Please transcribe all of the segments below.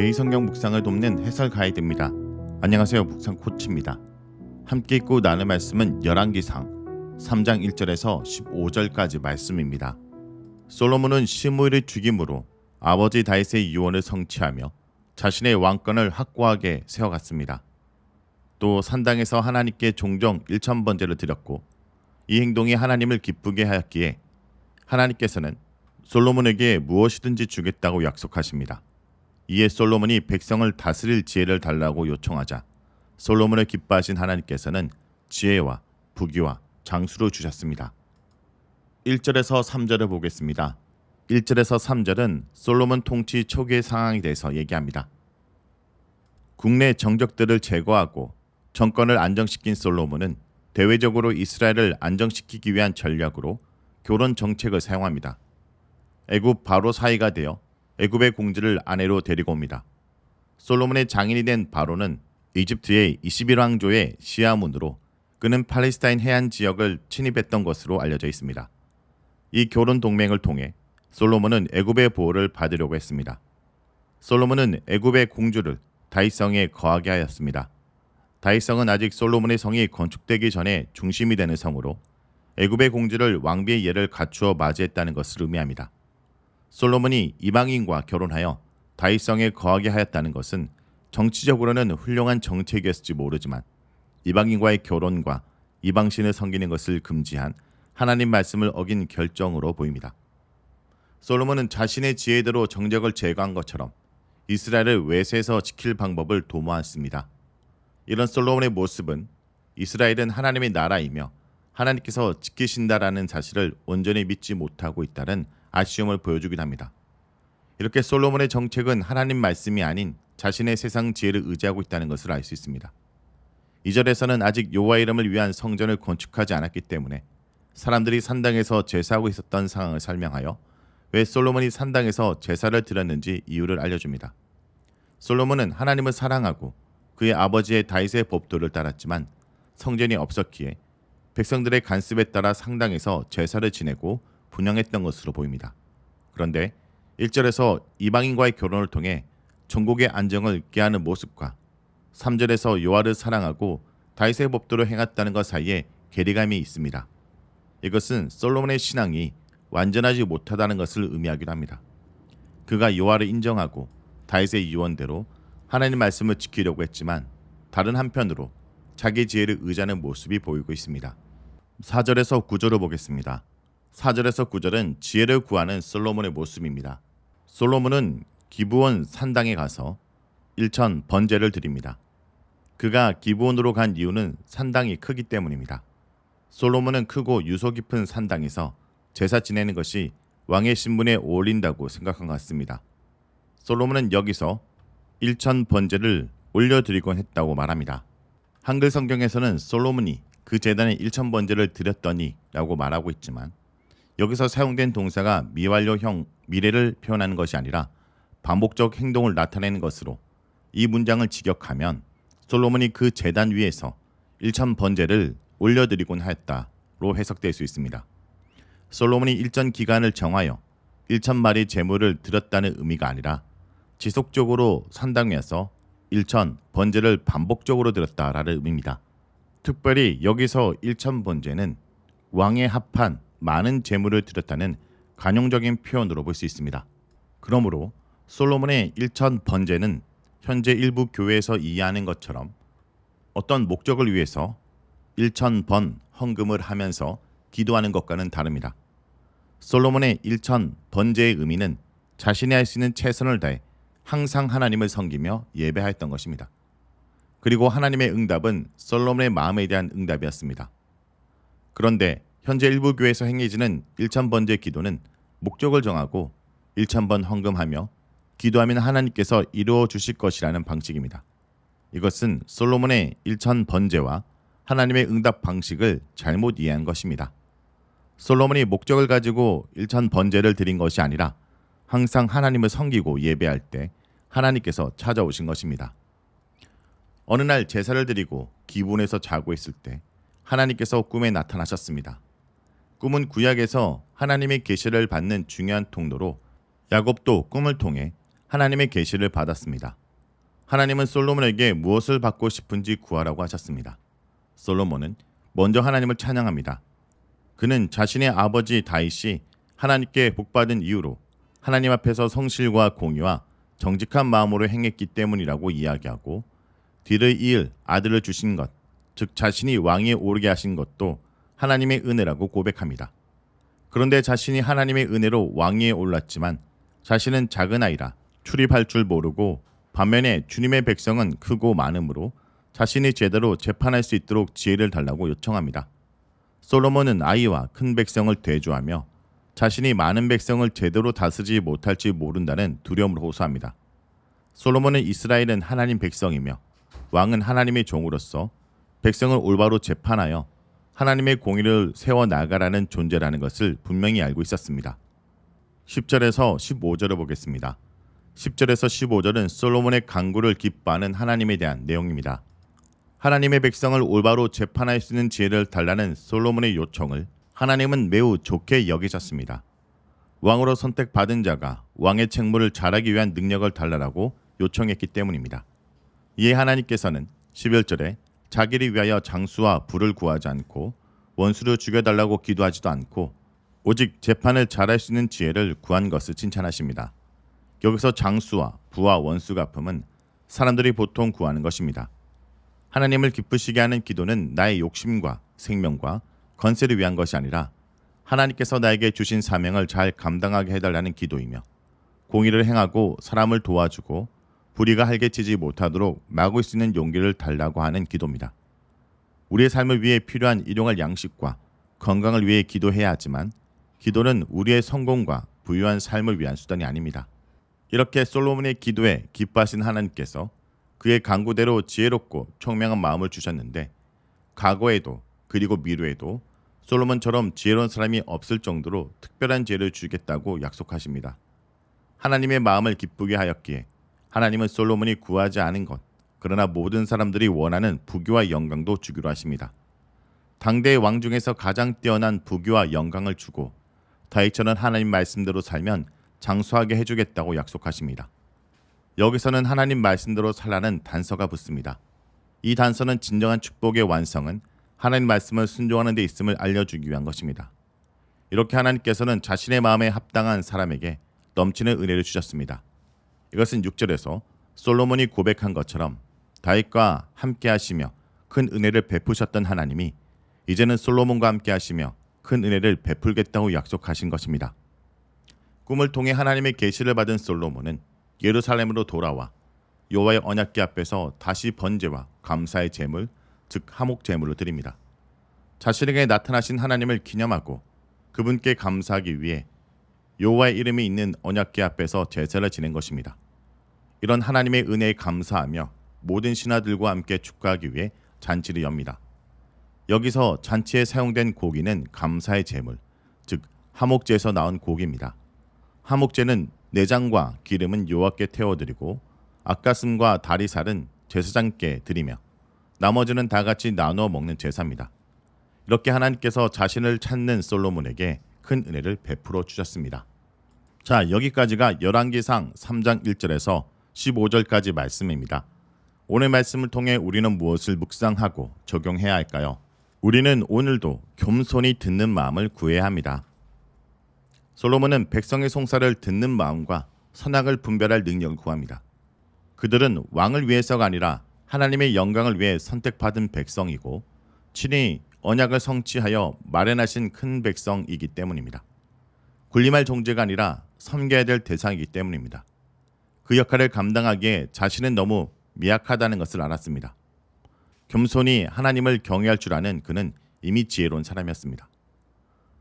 매일 성경 묵상을 돕는 해설 가이드입니다. 안녕하세요. 묵상 코치입니다. 함께 읽고 나눌 말씀은 열왕기상 3장 1절에서 15절까지 말씀입니다. 솔로몬은 시므를 죽임으로 아버지 다윗의 유언을 성취하며 자신의 왕권을 확고하게 세워갔습니다. 또 산당에서 하나님께 종종 일천 번제를 드렸고 이 행동이 하나님을 기쁘게 하였기에 하나님께서는 솔로몬에게 무엇이든지 주겠다고 약속하십니다. 이에 솔로몬이 백성을 다스릴 지혜를 달라고 요청하자 솔로몬을 기뻐하신 하나님께서는 지혜와 부귀와 장수를 주셨습니다. 1절에서 3절을 보겠습니다. 1절에서 3절은 솔로몬 통치 초기의 상황에 대해서 얘기합니다. 국내 정적들을 제거하고 정권을 안정시킨 솔로몬은 대외적으로 이스라엘을 안정시키기 위한 전략으로 교론 정책을 사용합니다. 애굽 바로 사이가 되어 애굽의 공주를 아내로 데리고 옵니다. 솔로몬의 장인이 된 바로는 이집트의 21왕조의 시아문으로 그는 팔레스타인 해안 지역을 침입했던 것으로 알려져 있습니다. 이 결혼 동맹을 통해 솔로몬은 애굽의 보호를 받으려고 했습니다. 솔로몬은 애굽의 공주를 다윗성에 거하게 하였습니다. 다윗성은 아직 솔로몬의 성이 건축되기 전에 중심이 되는 성으로 애굽의 공주를 왕비의 예를 갖추어 맞이했다는 것을 의미합니다. 솔로몬이 이방인과 결혼하여 다윗성에 거하게 하였다는 것은 정치적으로는 훌륭한 정책이었을지 모르지만 이방인과의 결혼과 이방신을 섬기는 것을 금지한 하나님 말씀을 어긴 결정으로 보입니다. 솔로몬은 자신의 지혜대로 정적을 제거한 것처럼 이스라엘을 외세에서 지킬 방법을 도모했습니다. 이런 솔로몬의 모습은 이스라엘은 하나님의 나라이며 하나님께서 지키신다라는 사실을 온전히 믿지 못하고 있다는 아쉬움을 보여주긴 합니다. 이렇게 솔로몬의 정책은 하나님 말씀이 아닌 자신의 세상 지혜를 의지하고 있다는 것을 알 수 있습니다. 이절에서는 아직 여호와 이름을 위한 성전을 건축하지 않았기 때문에 사람들이 산당에서 제사하고 있었던 상황을 설명하여 왜 솔로몬이 산당에서 제사를 드렸는지 이유를 알려줍니다. 솔로몬은 하나님을 사랑하고 그의 아버지의 다윗의 법도를 따랐지만 성전이 없었기에 백성들의 간습에 따라 상당에서 제사를 지내고 분양했던 것으로 보입니다. 그런데 1절에서 이방인과의 결혼을 통해 전국의 안정을 깨하는 모습과 3절에서 요아를 사랑하고 다윗의 법도를 행했다는 것 사이에 괴리감이 있습니다. 이것은 솔로몬의 신앙이 완전하지 못하다는 것을 의미하기도 합니다. 그가 요아를 인정하고 다윗의 유언대로 하나님 말씀을 지키려고 했지만 다른 한편으로 자기 지혜를 의지하는 모습이 보이고 있습니다. 4절에서 9절을 보겠습니다. 4절에서 9절은 지혜를 구하는 솔로몬의 모습입니다. 솔로몬은 기브온 산당에 가서 일천 번제를 드립니다. 그가 기브온으로 간 이유는 산당이 크기 때문입니다. 솔로몬은 크고 유서 깊은 산당에서 제사 지내는 것이 왕의 신분에 어울린다고 생각한 것 같습니다. 솔로몬은 여기서 일천 번제를 올려드리곤 했다고 말합니다. 한글 성경에서는 솔로몬이 그 재단에 일천 번제를 드렸더니라고 말하고 있지만 여기서 사용된 동사가 미완료형 미래를 표현하는 것이 아니라 반복적 행동을 나타내는 것으로 이 문장을 직역하면 솔로몬이 그 재단 위에서 일천 번제를 올려드리곤 하였다로 해석될 수 있습니다. 솔로몬이 일전 기간을 정하여 일천 마리 제물을 드렸다는 의미가 아니라 지속적으로 산당에서 일천 번제를 반복적으로 드렸다라는 의미입니다. 특별히 여기서 일천 번제는 왕에 합한 많은 제물을 드렸다는 관용적인 표현으로 볼 수 있습니다. 그러므로 솔로몬의 일천 번제는 현재 일부 교회에서 이해하는 것처럼 어떤 목적을 위해서 일천 번 헌금을 하면서 기도하는 것과는 다릅니다. 솔로몬의 일천 번제의 의미는 자신이 할 수 있는 최선을 다해 항상 하나님을 섬기며 예배하였던 것입니다. 그리고 하나님의 응답은 솔로몬의 마음에 대한 응답이었습니다. 그런데 현재 일부 교회에서 행해지는 일천 번제 기도는 목적을 정하고 일천 번 헌금하며 기도하면 하나님께서 이루어 주실 것이라는 방식입니다. 이것은 솔로몬의 일천 번제와 하나님의 응답 방식을 잘못 이해한 것입니다. 솔로몬이 목적을 가지고 일천 번제를 드린 것이 아니라 항상 하나님을 섬기고 예배할 때 하나님께서 찾아오신 것입니다. 어느 날 제사를 드리고 기분에서 자고 있을 때 하나님께서 꿈에 나타나셨습니다. 꿈은 구약에서 하나님의 계시를 받는 중요한 통로로 야곱도 꿈을 통해 하나님의 계시를 받았습니다. 하나님은 솔로몬에게 무엇을 받고 싶은지 구하라고 하셨습니다. 솔로몬은 먼저 하나님을 찬양합니다. 그는 자신의 아버지 다윗이 하나님께 복받은 이유로 하나님 앞에서 성실과 공의와 정직한 마음으로 행했기 때문이라고 이야기하고 뒤를 이을 아들을 주신 것, 즉 자신이 왕위에 오르게 하신 것도 하나님의 은혜라고 고백합니다. 그런데 자신이 하나님의 은혜로 왕위에 올랐지만 자신은 작은 아이라 출입할 줄 모르고 반면에 주님의 백성은 크고 많으므로 자신이 제대로 재판할 수 있도록 지혜를 달라고 요청합니다. 솔로몬은 아이와 큰 백성을 대조하며 자신이 많은 백성을 제대로 다스리지 못할지 모른다는 두려움을 호소합니다. 솔로몬은 이스라엘은 하나님 백성이며 왕은 하나님의 종으로서 백성을 올바로 재판하여 하나님의 공의를 세워 나가라는 존재라는 것을 분명히 알고 있었습니다. 10절에서 15절을 보겠습니다. 10절에서 15절은 솔로몬의 강구를 기뻐하는 하나님에 대한 내용입니다. 하나님의 백성을 올바로 재판할 수 있는 지혜를 달라는 솔로몬의 요청을 하나님은 매우 좋게 여기셨습니다. 왕으로 선택받은 자가 왕의 책무를 잘하기 위한 능력을 달라라고 요청했기 때문입니다. 이에 하나님께서는 11절에 자기를 위하여 장수와 부를 구하지 않고 원수를 죽여달라고 기도하지도 않고 오직 재판을 잘할 수 있는 지혜를 구한 것을 칭찬하십니다. 여기서 장수와 부와 원수 갚음은 사람들이 보통 구하는 것입니다. 하나님을 기쁘시게 하는 기도는 나의 욕심과 생명과 건세를 위한 것이 아니라 하나님께서 나에게 주신 사명을 잘 감당하게 해달라는 기도이며 공의를 행하고 사람을 도와주고 불의가 할개치지 못하도록 막을 수 있는 용기를 달라고 하는 기도입니다. 우리의 삶을 위해 필요한 일용할 양식과 건강을 위해 기도해야 하지만 기도는 우리의 성공과 부유한 삶을 위한 수단이 아닙니다. 이렇게 솔로몬의 기도에 기뻐하신 하나님께서 그의 강구대로 지혜롭고 청명한 마음을 주셨는데 과거에도 그리고 미래에도 솔로몬처럼 지혜로운 사람이 없을 정도로 특별한 지혜를 주겠다고 약속하십니다. 하나님의 마음을 기쁘게 하였기에 하나님은 솔로몬이 구하지 않은 것, 그러나 모든 사람들이 원하는 부귀와 영광도 주기로 하십니다. 당대의 왕 중에서 가장 뛰어난 부귀와 영광을 주고 다윗처럼 하나님 말씀대로 살면 장수하게 해주겠다고 약속하십니다. 여기서는 하나님 말씀대로 살라는 단서가 붙습니다. 이 단서는 진정한 축복의 완성은 하나님 말씀을 순종하는 데 있음을 알려주기 위한 것입니다. 이렇게 하나님께서는 자신의 마음에 합당한 사람에게 넘치는 은혜를 주셨습니다. 이것은 6절에서 솔로몬이 고백한 것처럼 다윗과 함께 하시며 큰 은혜를 베푸셨던 하나님이 이제는 솔로몬과 함께 하시며 큰 은혜를 베풀겠다고 약속하신 것입니다. 꿈을 통해 하나님의 계시를 받은 솔로몬은 예루살렘으로 돌아와 여호와의 언약궤 앞에서 다시 번제와 감사의 제물, 즉 하목 제물을 드립니다. 자신에게 나타나신 하나님을 기념하고 그분께 감사하기 위해 여호와의 이름이 있는 언약궤 앞에서 제사를 지낸 것입니다. 이런 하나님의 은혜에 감사하며 모든 신하들과 함께 축하하기 위해 잔치를 엽니다. 여기서 잔치에 사용된 고기는 감사의 제물, 즉 하목제에서 나온 고기입니다. 하목제는 내장과 기름은 여호와께 태워드리고 앞가슴과 다리살은 제사장께 드리며 나머지는 다 같이 나누어 먹는 제사입니다. 이렇게 하나님께서 자신을 찾는 솔로몬에게 큰 은혜를 베풀어 주셨습니다. 자, 여기까지가 열왕기상 3장 1절에서 15절까지 말씀입니다. 오늘 말씀을 통해 우리는 무엇을 묵상하고 적용해야 할까요? 우리는 오늘도 겸손히 듣는 마음을 구해야 합니다. 솔로몬은 백성의 송사를 듣는 마음과 선악을 분별할 능력을 구합니다. 그들은 왕을 위해서가 아니라 하나님의 영광을 위해 선택받은 백성이고 친히 언약을 성취하여 마련하신 큰 백성이기 때문입니다. 군림할 존재가 아니라 섬겨야 될 대상이기 때문입니다. 그 역할을 감당하기에 자신은 너무 미약하다는 것을 알았습니다. 겸손히 하나님을 경외할 줄 아는 그는 이미 지혜로운 사람이었습니다.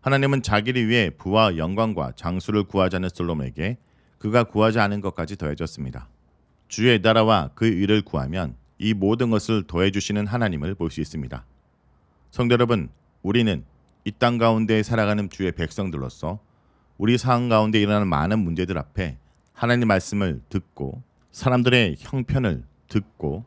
하나님은 자기를 위해 부와 영광과 장수를 구하자는 솔로몬에게 그가 구하지 않은 것까지 더해줬습니다. 주의 나라와 그 일을 구하면 이 모든 것을 더해 주시는 하나님을 볼 수 있습니다. 성도 여러분, 우리는 이 땅 가운데 살아가는 주의 백성들로서 우리 상황 가운데 일어나는 많은 문제들 앞에 하나님 말씀을 듣고 사람들의 형편을 듣고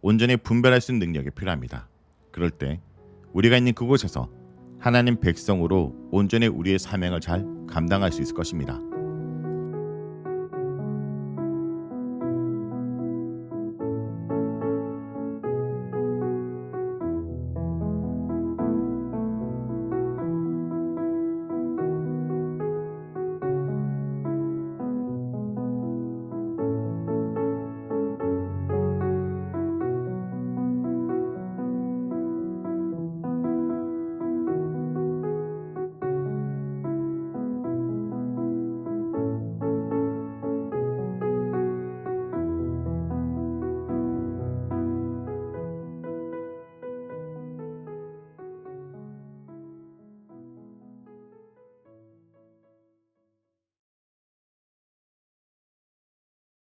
온전히 분별할 수 있는 능력이 필요합니다. 그럴 때 우리가 있는 그곳에서 하나님 백성으로 온전히 우리의 사명을 잘 감당할 수 있을 것입니다.